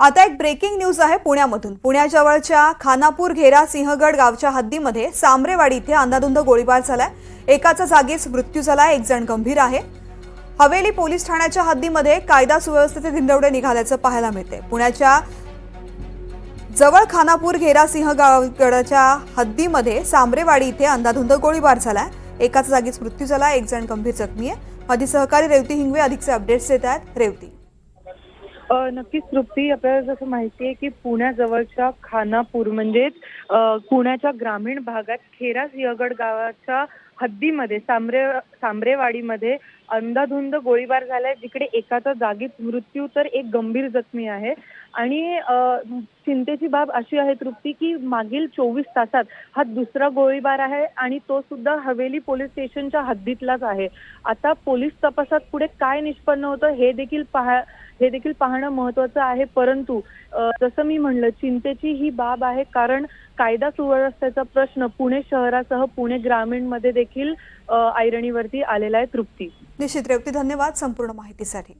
आता एक breaking news आहे पुण्यामधून. पुण्याजवळच्या खानापूर घेरा सिंहगड गावच्या हद्दीमध्ये सामरेवाडी इथे अंधाधुंद गोळीबार झालाय. एकाचा जागीच मृत्यू झालाय एक जण गंभीर आहे. हवेली पोलीस ठाण्याच्या हद्दीमध्ये कायदा सुव्यवस्थेचे धिंदवडे निघाल्याचं पाहायला मिळते पुण्याच्या जवळ खानापूर घेरा सिंहगडाच्या हद्दीमध्ये सामरेवाडी इथे अंधाधुंद गोळीबार झालाय. एकाचा जागीच मृत्यू झाला एक जण गंभीर जखमी आहे. माझी सहकारी रेवती हिंगवे अधिकचे अपडेट्स देत आहेत. रेवती नक्कीच तृप्ती. आपल्याला जसं माहिती आहे की पुण्याजवळच्या खानापूर म्हणजेच पुण्याच्या ग्रामीण भागात खेरा सिंहगड गावाच्या हद्दीमध्ये सांबरे सांबरेवाडीमध्ये अंधाधुंद गोळीबार झालाय जिकडे एकाचा जागीच मृत्यू तर एक गंभीर जखमी आहे. आणि चिंतेची बाब अशी आहे तृप्ती की मागील चोवीस तासात हा दुसरा गोळीबार आहे आणि तो सुद्धा हवेली पोलीस स्टेशनच्या हद्दीतलाच आहे. आता पोलीस तपासात पुढे काय निष्पन्न होतं हे देखील पहा हे देखील पाहणं महत्वाचं आहे. परंतु जसं मी म्हणलं चिंतेची ही बाब आहे कारण कायदा सुव्यवस्थेचा प्रश्न पुणे शहरासह पुणे ग्रामीणमध्ये देखील ऐरणीवरती आलेला आहे तृप्ती. निश्चित रेवती धन्यवाद संपूर्ण माहितीसाठी.